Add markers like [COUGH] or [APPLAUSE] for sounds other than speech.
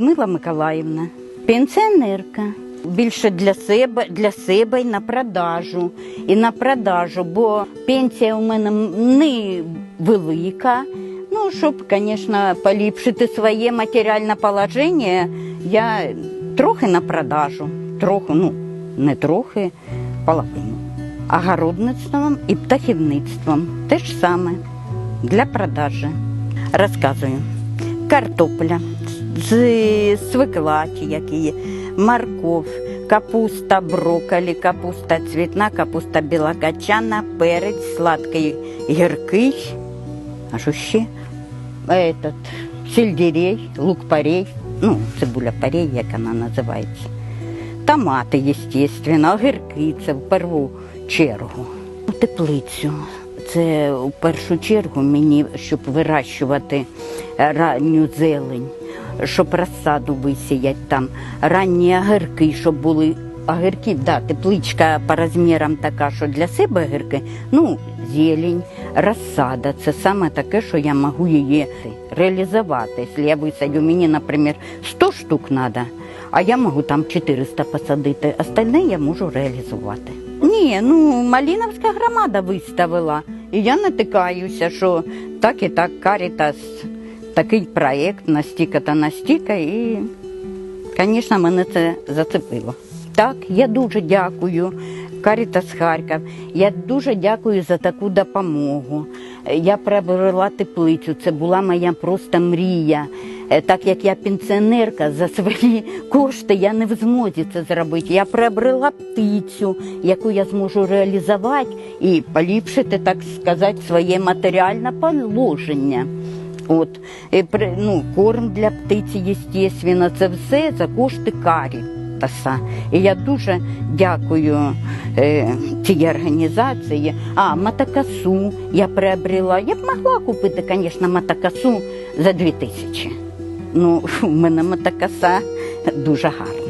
Мила Миколаївна, пенсіонерка. Більше для себе, для себе і на продажу. І на продажу, бо пенсія у мене не велика. Ну, щоб, звісно, поліпшити своє матеріальне положення, я трохи на продажу. Трохи, ну, не трохи, половину. Огородництвом і птахівництвом те ж саме для продажі. Розказую. Картопля, з- свекла, ті які морков, капуста брокколі, капуста цвітна, капуста білокачана, перець, сладкий гіркий. А що ще? Этот, сельдерей, лук-порей, ну, цибуля порей, як вона називається. Томати, звісно, огірки це в першу чергу. Теплицю. Це в першу чергу мені, щоб вирощувати ранню зелень, щоб розсаду висіяти там, ранні огірки, щоб були огірки, да, тепличка по розмірам така, що для себе огірки, ну, зелень, розсада. Це саме таке, що я можу її реалізувати. Якщо я висадю, мені, наприклад, 100 штук треба, а я можу там 400 посадити. Остальне я можу реалізувати. Ні, ну Маліновська громада виставила. І я натикаюся, що так і так Карітас, такий проєкт, настільки та настільки, і, звісно, мене це зацепило. Так, я дуже дякую. Карітас Харків. Я дуже дякую за таку допомогу. Я приобрела теплицю. Це була моя просто мрія. Е, Так як я пенсіонерка, за свої [LAUGHS] кошти я не в змозі це зробити. Я приобрела птицю, яку я зможу реалізувати і поліпшити, так сказати, своє матеріальне положення. От, ну, корм для птиці, звісно, це все за кошти Карітаса. І я дуже дякую е, цій організації. А, матакасу я приобрела. Я б могла купити, звісно, матакасу за 2 тисячі. Ну, [LAUGHS] у мене матакаса дуже гарна.